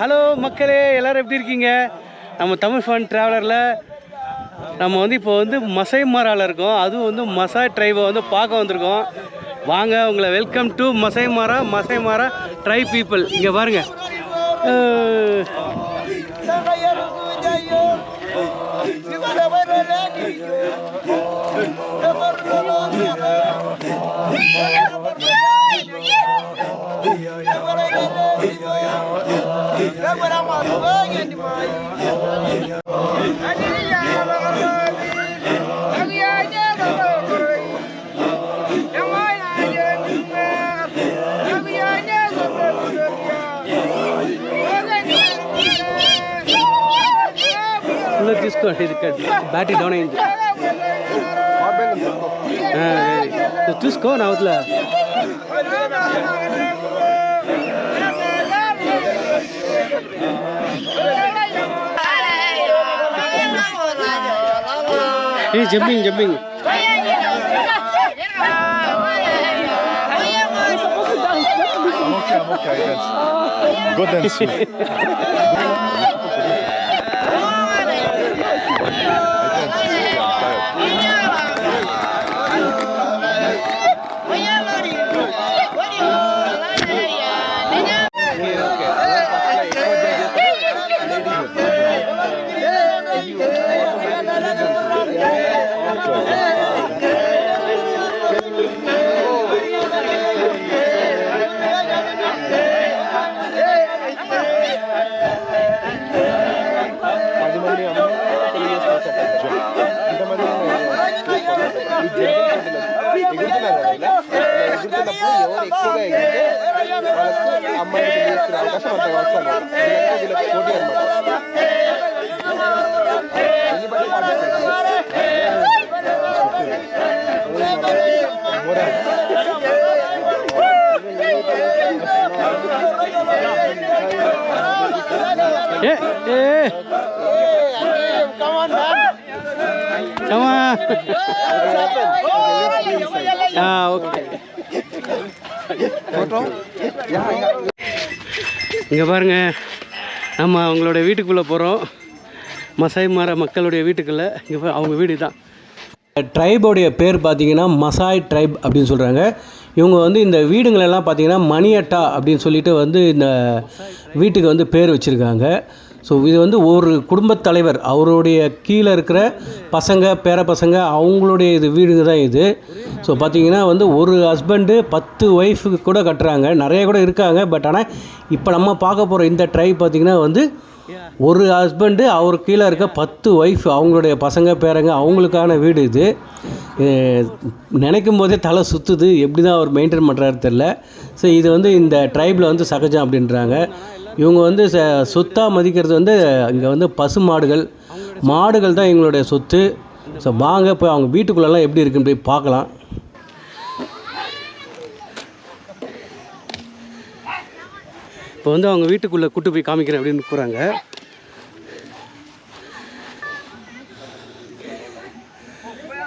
Hello மக்களே எல்லாரும் எப்படி இருக்கீங்க? நம்ம தமிழ் ஃபன் ட்ராவலரில் நம்ம வந்து இப்போ வந்து மசை மாரால இருக்கோம். அதுவும் வந்து மசா ட்ரைவை வந்து பார்க்க வந்திருக்கோம். வாங்க உங்களை welcome to Masai Mara Masai Mara dry people இங்கே बैटरी डाउन चूस नाला ini jebing jebing I'm okay, I'm okay. That's good and sweet. ಸನ್ಮಾನ ತಿಳಿಸಿದ ಅವಕಾಶ ಮತ್ತು ವ್ಯವಸ್ಥೆ இங்கே பாருங்க. நம்ம அவங்களோட வீட்டுக்குள்ளே போகிறோம் மசாய் மாற மக்களுடைய வீட்டுக்குள்ளே. இங்கே அவங்க வீடு தான் ட்ரைபோடைய பேர் பார்த்தீங்கன்னா மசாய் ட்ரைப் அப்படின்னு சொல்கிறாங்க இவங்க வந்து இந்த வீடுங்களெல்லாம் பார்த்தீங்கன்னா மணியட்டா அப்படின்னு சொல்லிட்டு வந்து இந்த வீட்டுக்கு வந்து பேர் வச்சுருக்காங்க. ஸோ இது வந்து ஒரு குடும்பத் தலைவர் அவருடைய கீழே இருக்கிற பசங்க பேர பசங்க அவங்களுடைய இது வீடுங்க தான் இது. ஸோ பார்த்தீங்கன்னா வந்து ஒரு ஹஸ்பண்டு பத்து ஒய்ஃபுக்கு கூட கட்டுறாங்க. நிறைய கூட இருக்காங்க பட் ஆனால் இப்போ நம்ம பார்க்க போகிற இந்த ட்ரை பார்த்திங்கன்னா வந்து ஒரு ஹஸ்பண்டு அவர் கீழே இருக்க பத்து ஒய்ஃப் அவங்களுடைய பசங்க பேரங்க அவங்களுக்கான வீடு இது. நினைக்கும் போதே தலை சுற்றுது எப்படி தான் அவர் மெயின்டைன் பண்ணுறாரு தெரில ஸோ இது வந்து இந்த ட்ரைபில் வந்து சகஜம் அப்படின்றாங்க. இவங்க வந்து ச சொத்தாக மதிக்கிறது வந்து இங்கே வந்து பசு மாடுகள் மாடுகள் தான் எங்களுடைய சொத்து. ஸோ வாங்க போய் அவங்க வீட்டுக்குள்ளெல்லாம் எப்படி இருக்குன்னு போய் பார்க்கலாம். இப்போ வந்து அவங்க வீட்டுக்குள்ளே கூட்டு போய் காமிக்கிறேன் அப்படின்னு போகிறாங்க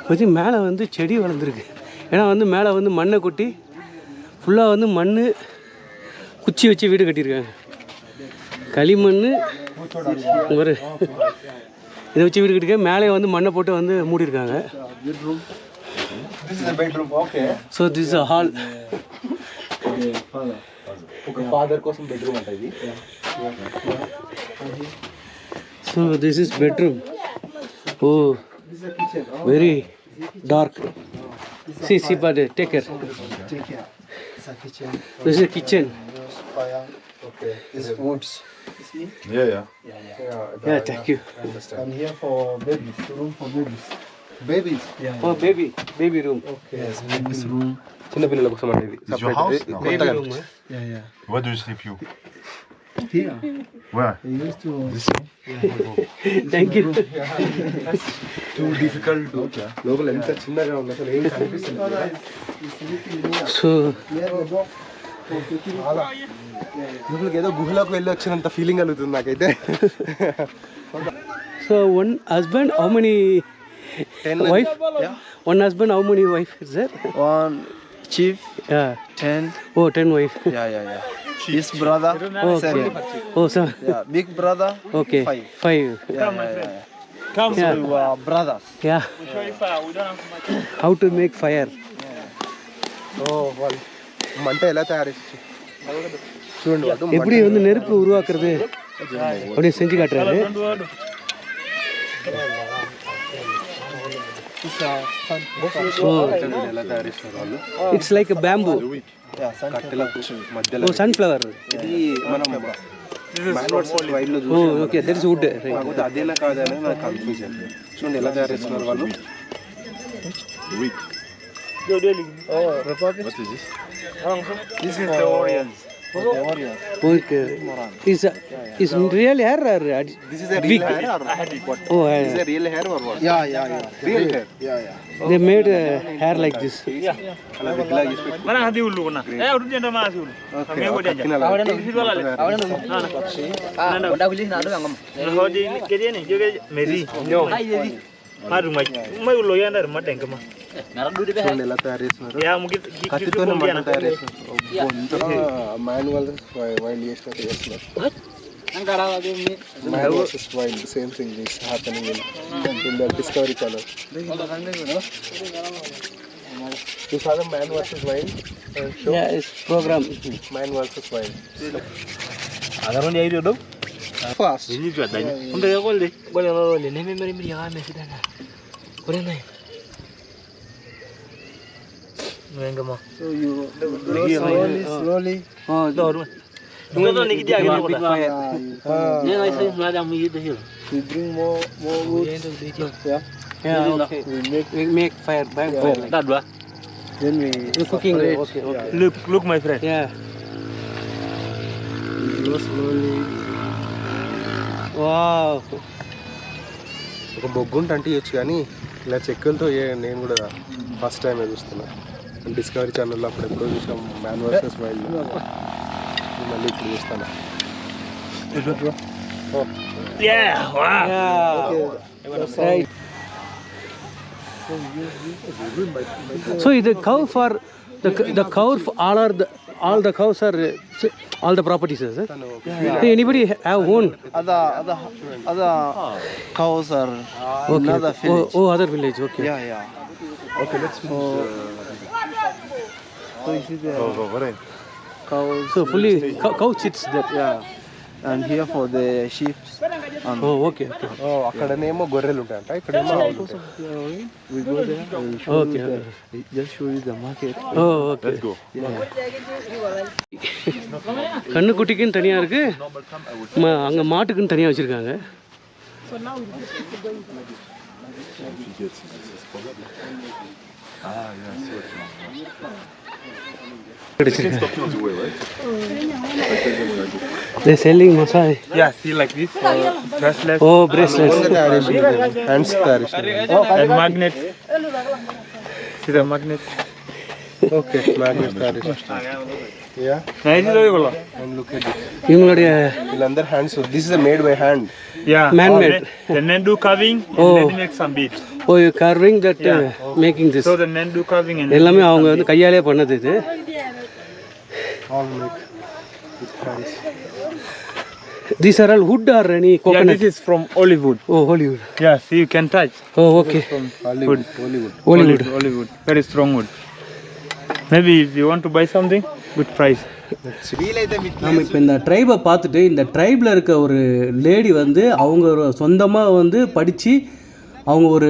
கொஞ்சம் மேலே வந்து செடி வளர்ந்துருக்கு. ஏன்னா வந்து மேலே வந்து மண்ணை கொட்டி ஃபுல்லாக வந்து மண் குச்சி வச்சு வீடு கட்டியிருக்காங்க. களிமண் ஒரு இதை வச்சு வீடு கட்டிருக்க மேலே வந்து மண்ணை போட்டு வந்து மூடியிருக்காங்க This is a bedroom, okay. So this uh hall father కోసం బెడ్రూమ్ అంట ఇది so this is bedroom oh very dark see see but take care this is kitchen Okay. This is woods. Yeah, yeah. Yeah thank you I'm here for babies, room for babies. Babies. Oh baby baby room Yes, babies room. చిన్న పిల్లల కోసం అండి ఇది Is your house now? Baby room Yeah, yeah. Where do you sleep you? Here, Where? they used to. Thank you too difficult లోపల ఎంత చిన్నగా ఉంది అసలు ఏం కనిపిస్తుంది సో Near లోపలికి ఏదో గుహలోకి వెళ్ళి వచ్చినంత ఫీలింగ్ కలుగుతుంది నాకైతే so one husband how many wife one husband how many wife is there one chief ten oh ten wife yeah yeah yeah His brother, okay. seven. Oh, so yeah, big brother, okay, five. five. Yeah, yeah, yeah. Come, yeah. we were brothers. Yeah. We try fire. We don't have to make. How to make fire? Yeah. Oh, well. మంట ఎలా తయారు చేసి చూడండి వాడు எப்படி வந்து நெருப்பு உருவாக்குறது அப்படியே செஞ்சு காட்டுறாரு ఎలా తయారు చేస్తారు వాళ్ళు it's like bamboo Yeah, sun కట్టెలకు మధ్యలో ఓ సన్ఫ్లవర్ ఇది మనం మ్యాన్ వర్సెస్ వైల్డ్ లో oh okay that is wood కాకపోతే అదేనా కాదని నాకు కన్ఫ్యూజన్ చూడండి ఎలా తయారు చేస్తున్నారు వాళ్ళు Yo, Delhi. Oh, Republic. What is this? Ah, this is the Warriors. Okay. Is is ya, ya. real hair or this is a real hair or what? Oh, yeah. Is a real hair or what? Yeah, yeah, yeah. Real hair. Yeah, yeah. They made uh, hair like this. Yeah. Mana hadi ulu kena. Eh, udah dia nama asli ulu. Kami ah, udah aja. Awal dulu. Awal dulu. Ah, udah beli nado angam. Nah, eh, jadi kerja ni, jadi Mary. No. Hai jadi. Maru mai, mai ulu yang ada rumah tengkema. చూడండి ఎలా తయారు చేస్తున్నారు Ya mungkin కత్తితోనే మంట తయారు చేస్తున్నారు manual wild చేసినట్టు చేస్తున్నారు man versus wild same thing is happening in in the Discovery Channel You saw the man versus wild uh, show? Yeah is program Man versus wild. Ada orang dia itu dong. Fast. Ini juga tanya. Untuk ya kau deh. Boleh boleh boleh. Nih memang ini jangan masih dah. Boleh nih. Enggak mau. So you slowly, slowly. Oh Dor. Tunggu tuh nih kita agak big fire Uh, Ini nggak sih nggak ada mie itu sih. we bring more, more wood. Yeah. Yeah okay We make, we make fire bank fire like Dah dua. then we you cooking separate. okay okay Look look my friend. yeah We blow slowly. wow ఒక బొగ్గుంట అంటే ఇవ్వచ్చు కానీ ఇలా చెక్కలతో ఏ- నేను కూడా first time చూస్తున్నా discovery ఛానల్లో అప్పుడు ఎప్పుడో చూసాం మ్యాన్ వర్సెస్ వైల్డ్ మళ్ళీ ఇప్పుడు చూస్తాను Yeah. Wah. yeah right so the cow for the the cow for all are the all the cows are uh, all the properties sir Hey, anybody have own Other, other, other cows are okay another oh, village. oh other village okay Yeah, yeah. Okay, let's so, so you see the cows. so fully cow, cow sits there Yeah. And here for the sheep. Um, oh okay okay అక్కడనేమో గొర్రెలు ఉంటాయంట ఇక్కడేమో ఆవులు ఉంటాయి. we go there. I will show Okay, you the, just show you the market. oh okay கண்ணுக்குட்டிக்குன்னு தனியாக இருக்கு ம- அங்கே மாட்டுக்குன்னு தனியாக வச்சுருக்காங்க They're selling massage. Yeah, see like this. Uh, bracelets. Oh, bracelets. Hands oh, oh, And magnets. See the magnet. Okay, magnet Irish. Yeah. Nice is And look at it. ಇವ್ங்களுடைய So this is is made by hand Yeah. Man made. Oh, the Nandu carving and Oh. then make some beads. Oh you carving that making this So the Nandu carving and எல்லாமே அவங்க வந்து கையாலே பண்ணது இது all make with price. These are all wood or any coconut? Yeah, this is from Hollywood. Oh, Hollywood. Yeah, see, you can touch. Oh, okay. From Hollywood. Hollywood. Hollywood. Hollywood. Very strong wood. Maybe if you want to buy something, good price. நம்ம இப்போ இந்த ட்ரைபை பார்த்துட்டு இந்த ட்ரைபில் இருக்க ஒரு lady வந்து அவங்க சொந்தமாக வந்து படித்து அவங்க ஒரு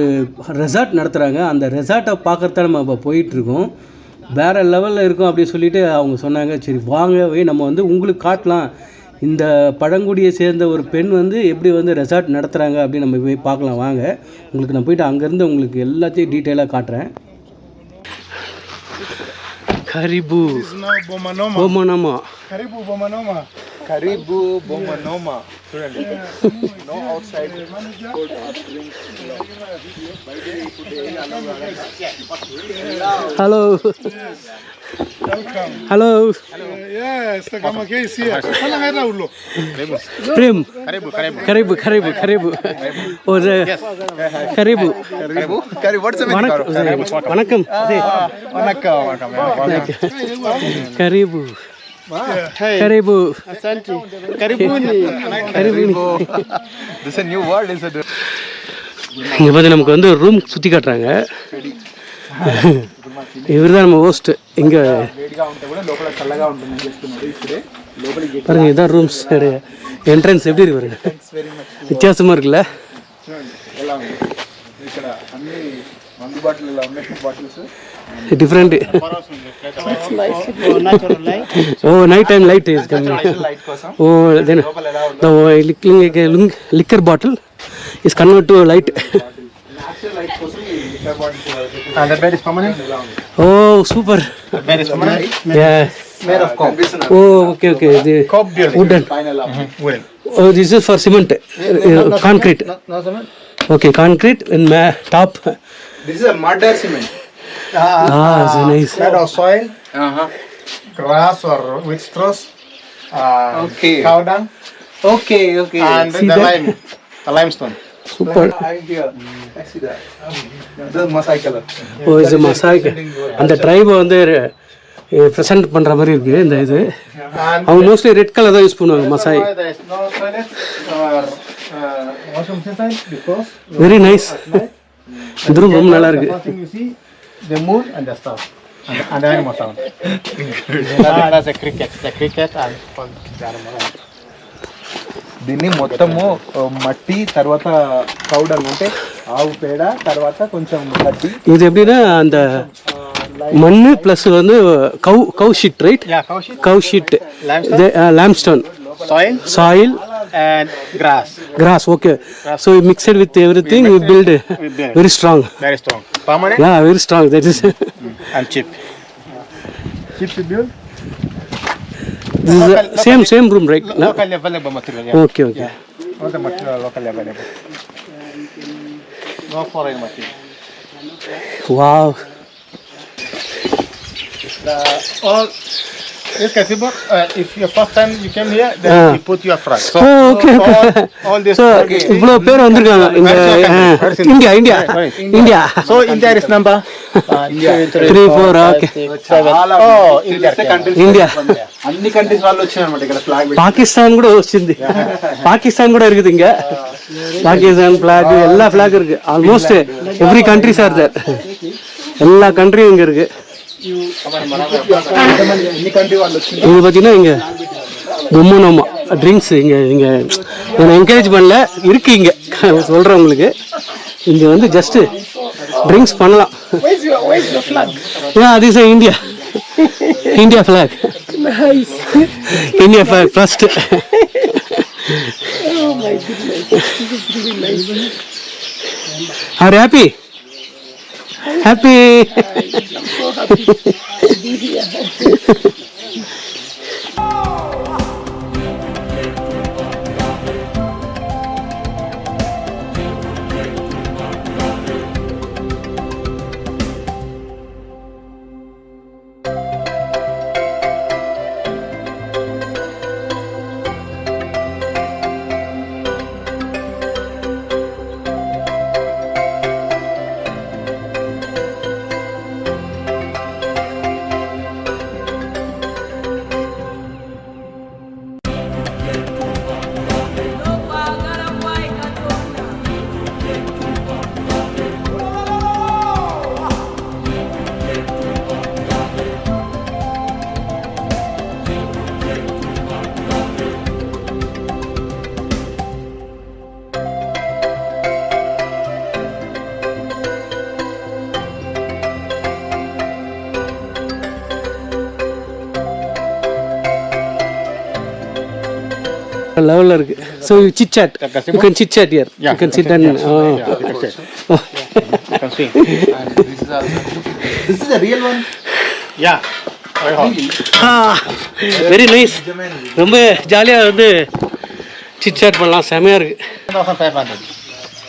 ரெசார்ட் நடத்துகிறாங்க அந்த ரெசார்ட்டை பார்க்குறத நம்ம இப்போ போயிட்டுருக்கோம் வேறு லெவலில் இருக்கும் அப்படின்னு சொல்லிட்டு அவங்க சொன்னாங்க. சரி வாங்க போய் நம்ம வந்து உங்களுக்கு காட்டலாம். இந்த பழங்குடியை சேர்ந்த ஒரு பெண் வந்து எப்படி வந்து ரெசார்ட் நடத்துகிறாங்க அப்படின்னு நம்ம போய் பார்க்கலாம். வாங்க உங்களுக்கு நான் போயிட்டு அங்கேருந்து உங்களுக்கு எல்லாத்தையும் டீட்டெயிலாக காட்டுறேன். கரிபு. Bomanoma Bomanoma கரிபு Bomanoma Karibu Bomanoma. Noma. No outside. Hello. Hello. Are drinks by day food hello welcome hello yes Karibu, Karibu. Karibu, Karibu, Karibu. Karibu, karibu karibu karibu karibu karibu or karibu karibu karibu what's Karibu. Ah, karibu. Karibu. Karibu. Karibu. karibu wanaka. கரிபு கரைபு Asante. Karibuni. கரிபூனி This is a new word, is it? இங்கே பார்த்து நமக்கு வந்து room சுற்றி காட்டுறாங்க இவர் தான் நம்ம host இங்கே பாருங்க இதுதான் ரூம்ஸ் என்ட்ரன்ஸ் எப்படி இருக்கு பாருங்க வித்தியாசமாக இருக்குல்ல different Natural light. Oh night time light is coming oh then liquor bottle is convert to Different. It's nice. oh, oh night time light is coming. oh, then the uh, liquor bottle is converted to a light. Oh, super. Oh, okay, okay. Oh, this is for cement. Uh, concrete. Okay, concrete in my top. This is a mud cement. Cement? ah nice Made of soil, grass or with straws, uh, Okay. cow dung, Okay, okay. and See the that? lime, the limestone. Super I hear. I see that. This is Masai color. ஓ இது மசாய்க்கு அந்த ட்ரைபை வந்து present பண்ணுற மாதிரி இருக்குது இந்த இது And அவங்க மோஸ்ட்லி ரெட் கலர் தான் யூஸ் பண்ணுவாங்க Masai why there is no toilet or uh, washroom inside because very nice இந்த ரூம் ரொம்ப நல்லா இருக்கு first thing you see the moon and the stars and, and the animal sound. that, that's a cricket, the cricket and all the animal. దీన్ని మొత్తము ఆ, మట్టి తర్వాత powder అంటే ఆవు పేడ తర్వాత కొంచెం గడ్డి இது எப்படின்னா அந்த மண் ப்ளஸ் வந்து cow cow shit right Yeah, cow shit, cow shit lamstone soil soil and grass. grass okay so mixed with everything we build very strong Very strong. Permanent yeah very strong that is mm. and cheap. Cheap to build. this is the same same room right no? Locally available material. Yeah. okay okay All the material locally available. No foreign material. wow The, all this gazebo, uh, if your first time you came here, then Ah. we put your flag. So oh okay all, okay all this. so இவ்வளோ பேர் வந்திருக்காங்க இந்த India India India So India is number. Uh, three four okay Oh, India. India అన్ని countries వాళ్ళు వచ్చారు అనమాట ఇక్కడ flag Pakistan கூட వచ్చింది பாகிஸ்தான் கூட இருக்குது இங்க பாகிஸ்தான் பிளாக் எல்லா பிளாக் இருக்கு almost every countries are there எல்லா கண்ட்ரியும் இங்க இருக்கு இது பார்த்தீங்கன்னா இங்கே பொம்மனம்மா ட்ரிங்க்ஸ் இங்கே இங்கே என்னை என்கரேஜ் பண்ணல இருக்கு இங்கே. சொல்கிறேன் உங்களுக்கு இங்கே வந்து ஜஸ்ட்டு ட்ரிங்க்ஸ் பண்ணலாம். ஏன் அது sir India India flag India flag first are happy happy. I'm so happy to be here. லெவலில் இருக்குது so you sit chat you can sit chat here you can sit and This is a real one. Yeah. Very nice ரொம்ப ஜாலியாக வந்து chit chat பண்ணலாம் செமையாக இருக்குது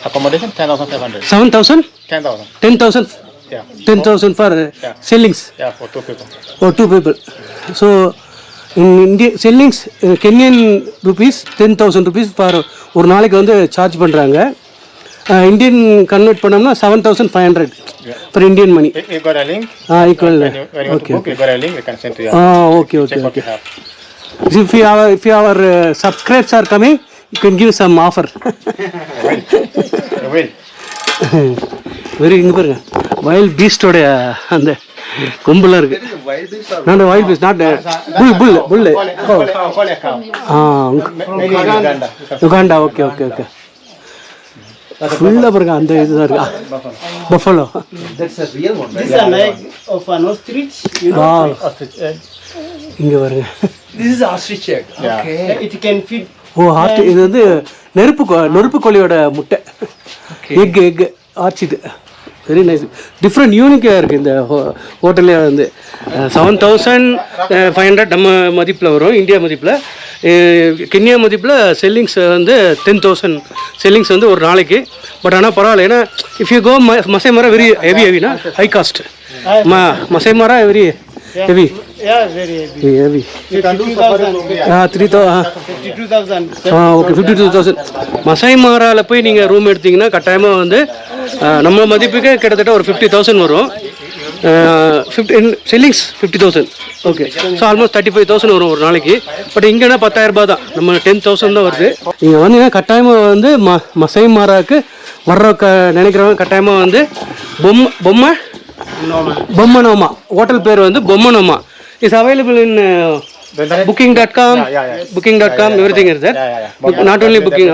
accommodation 10500 7000 10000 10000 yeah 10000 for yeah. sellings yeah for two people for two people so India sellings uh, Kenyan rupees ten thousand rupees for ஒரு நாளைக்கு வந்து charge பண்ணுறாங்க இந்தியன் கன்வெர்ட் பண்ணோம்னா seven thousand five hundred for Indian money? Ah equal okay. Ah okay okay okay if you our uh, subscribers are coming you can give some offer You will. Very இங்கே பாருங்க வயல் பீஸ்டோட அந்த கொம்புலாம் இருக்கு நான் wild beast not full full full. Ah Uganda okay okay okay ஃபுல்லாக பாருங்க அந்த இதுதான் இருக்கு பஃபலோ. இங்கே பாருங்க. ஓ ஹார்ட் இது வந்து நெருப்பு கோ- நெருப்பு கோழியோட முட்டை எக் எக் ஆர்ச்சிது வெரி நைஸ் டிஃப்ரெண்ட் யூனிக்காக இருக்குது இந்த ஹோட்டல்லே வந்து. செவன் தௌசண்ட் ஃபைவ் ஹண்ட்ரட் நம்ம மதிப்பில் வரும் இந்தியா மதிப்பில். கென்யா மதிப்பில் செல்லிங்ஸ் வந்து டென் தௌசண்ட் செல்லிங்ஸ் வந்து ஒரு நாளைக்கு. பட் ஆனால் பரவாயில்ல ஏன்னா if you go Masai Mara very heavy ஹெவினா high cost ம Masai Mara very heavy Yeah, very heavy. here. ஆ த்ரீ தௌ 52,000. ஆ okay fifty two thousand Masai மாரால போய் நீங்கள் ரூம் எடுத்தீங்கன்னா கட்டாயமாக வந்து ஆ, நம்ம மதிப்புக்கு கிட்டத்தட்ட ஒரு ஃபிஃப்டி தௌசண்ட் வரும். Fifty shillings fifty thousand okay so almost thirty five thousand வரும் ஒரு நாளைக்கு. பட் இங்கேனா பத்தாயிரம் ரூபாய் தான். நம்ம டென் தௌசண்ட் தான் வருது. நீங்கள் வந்தீங்கன்னா கட்டாயமாக வந்து ம மசை மாராக்கு வர்ற க நினைக்கிறவங்க கட்டாயமாக வந்து பொம்மை பொம்மை பொம்மனோமா ஹோட்டல் பேர் வந்து Bomanoma is available in booking dot com booking dot com everything is there not only booking.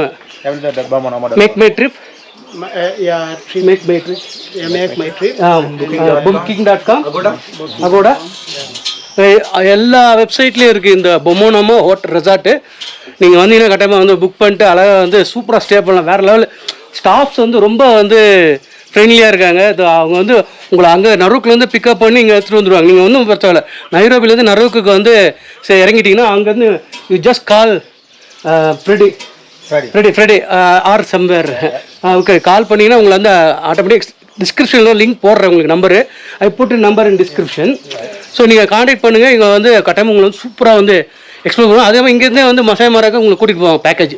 Make my trip My, yeah, trip. Make my trip make my trip. Booking dot com Agoda எல்லா வெப்சைட்லேயும் இருக்குது இந்த பொம்மோனமோ hotel resort நீங்கள் வந்தீங்கன்னா கட்டாயமாக வந்து book பண்ணிட்டு அழகாக வந்து சூப்பராக ஸ்டே பண்ணலாம். வேறு லெவல் ஸ்டாஃப்ஸ் வந்து ரொம்ப வந்து ஃப்ரெண்ட்லியாக இருக்காங்க. இது அவங்க வந்து உங்களை அங்கே நறுக்குலேருந்து பிக்கப் பண்ணி இங்கே எடுத்துகிட்டு வந்துடுவாங்க நீங்கள் ஒன்றும் பிரச்சனை நைரோபிலேருந்து நறுக்குக்கு வந்து சரி இறங்கிட்டீங்கன்னா அங்கேருந்து you just call Freddy Freddy Freddy or somewhere okay call பண்ணிங்கன்னா உங்களை வந்து ஆட்டோமேட்டிக் டிஸ்கிரிப்ஷனில் லிங்க் போடுறேன் உங்களுக்கு number I put number in description so நீங்கள் காண்டாக்ட் பண்ணுங்கள் இங்கே வந்து கட்டாயம் உங்களை வந்து சூப்பராக வந்து எக்ஸ்ப்ளோர் பண்ணுவோம். அதே மாதிரி இங்கேருந்தே வந்து மசாய் மராக்க உங்களை கூட்டிகிட்டு போவோம் பேக்கேஜ்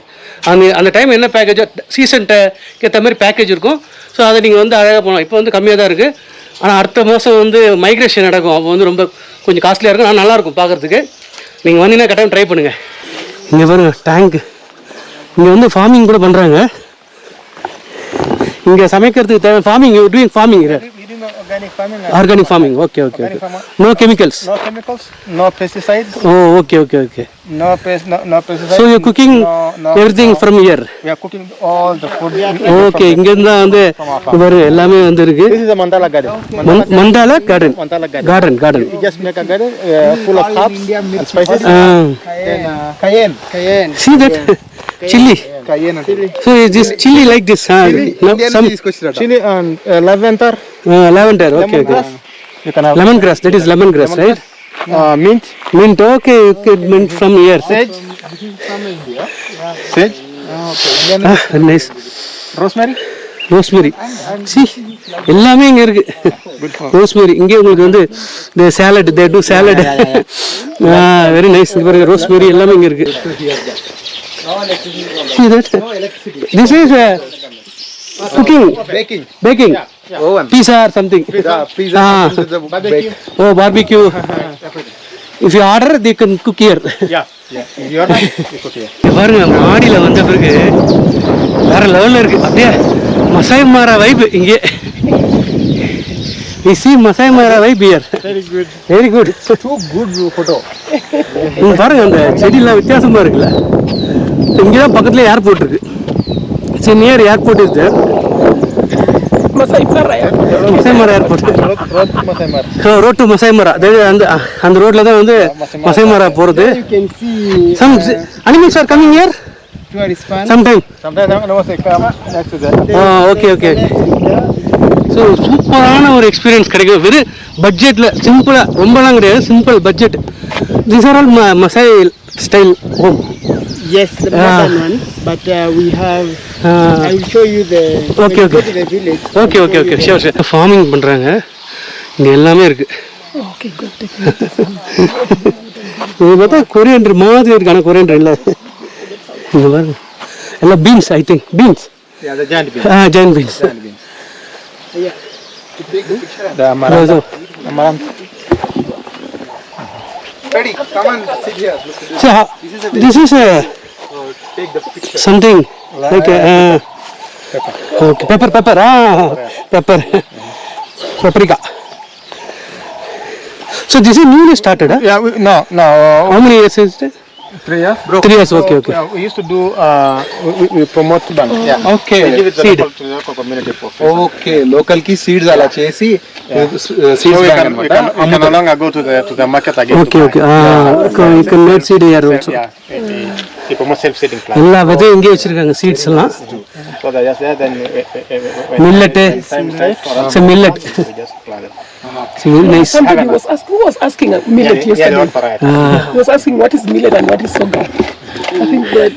அந்த அந்த டைம் என்ன பேக்கேஜோ சீசன்ட்ட ஏற்ற மாதிரி பேக்கேஜ் இருக்கும். ஸோ அதை நீங்கள் வந்து அழகாக போகலாம். இப்போ வந்து கம்மியாக தான் இருக்குது ஆனால் அடுத்த மாதம் வந்து மைக்ரேஷன் நடக்கும். அப்போ வந்து ரொம்ப கொஞ்சம் காஸ்ட்லியாக இருக்கும். ஆனால் நல்லாயிருக்கும் பார்க்குறதுக்கு. நீங்கள் வந்தீங்கன்னா கட்டாயம் ட்ரை பண்ணுங்கள் இங்கே பாருங்க டேங்க் இங்கே வந்து ஃபார்மிங் கூட பண்ணுறாங்க இங்கே சமைக்கிறதுக்கு தேவை farming doing farming organic farming okay okay no chemicals No chemicals, no pesticides, oh okay okay okay no pest, no, no pesticides. So you cooking no, no, everything from here We are cooking all the food. Okay இங்கேருந்து தான் வந்து இவர் எல்லாமே வந்து இருக்கு This is a mandala garden. மண்- mandala garden Mandala garden. Garden garden You just make a garden uh, full of herbs and spices. Then uh, cayenne. Cayenne. See that chilli Cayenne. So this chili like this huh? no, some Chili and uh, lavender. uh, lavender okay okay You can have lemon grass that is lemon grass right uh, mint, mint okay okay mint from here sage. Sage. ah, nice Rosemary. Rosemary see எல்லாமே இங்கே இருக்கு rosemary இங்கே உங்களுக்கு வந்து இந்த salad they do salad very nice இங்கே பாருங்க rosemary எல்லாமே இங்கே Baking. Packing Oven. Pizza or something Yeah, pizza. Ah. This is the bake. O barbecue if you order the can cook here Yeah. Yeah. If you are not, you cook here. பாருங்க மாடியில் வந்த பிறகு வேற லெவலில் இருக்கு அப்படியே Masai Mara vibe இங்கே we see Masai Mara vibe here Very good. Very good Too good photo. பாருங்க அந்த செடியெல்லாம் வித்தியாசமா இருக்குல்ல இங்கே தான் பக்கத்துல ஏர்போர்ட் இருக்கு. சரி நியர் ஏர்போர்ட் இருக்கு there Masai Mara airport. Road to Masai Mara அதாவது அந்த அந்த ரோட்ல தான் வந்து மசாய் மாரா போறது. You can see some animals are coming here tourist fan. Some time Sometimes I'm going to come. Next to that. Okay okay so சூப்பரான ஒரு experience கிடைக்கும். வெறும் பட்ஜெட்டில் சிம்பிளாக ரொம்பலாம் கிடையாது. Simple budget this are all Masai style home Yes, the modern one. But uh, we have. I will show you the. Okay, when you okay. Go to the village. Okay okay okay sure sure farming பண்ணுறாங்க இங்கே எல்லாமே இருக்கு இது பார்த்தா coriander மாதிரி இருக்கு ஆனால் coriander இல்லை இங்கே பாருங்க எல்லாம் beans I think beans Yeah, the giant bean. Ah, giant beans. Giant beans. The amaranth. Amaranth. Ready, come on, sit here. Look at this. is a Take the picture. something like a, uh, okay, pepper, pepper, ah, pepper, paprika. So this is newly started, huh? Yeah, we, no, no. How many years is it? Three years? Three years, okay, okay. Yeah, we used to do, uh, we, we- we promote them. Yeah. Okay. We give it the Seed. local, to the local community for free. Okay లోకల్కి seeds అలా చేసి So seeds we bank can, we can, we can no longer go to the, to the market again. Okay, to okay. Ah, so you can make seed here also. Yeah, it, promotes self-seeding plants. எல்லா விதையும் இங்கே வச்சிருக்காங்க seeds எல்லாம் uh, uh, uh, eh? It's very nice. Somebody was asking, who was asking a millet yesterday? Ah. He was asking what is millet and what is sorghum. I think that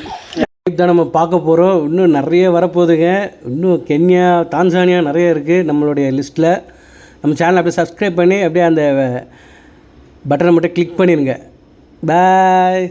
தான் நம்ம பார்க்க போகிறோம் இன்னும் நிறைய வரப்போகுதுங்க இன்னும் Kenya Tanzania நிறைய இருக்குது நம்மளுடைய லிஸ்ட்டில் நம்ம சேனலை அப்படியே சப்ஸ்கிரைப் பண்ணி அப்படியே அந்த பட்டனை மட்டும் கிளிக் பண்ணிடுங்க பாய்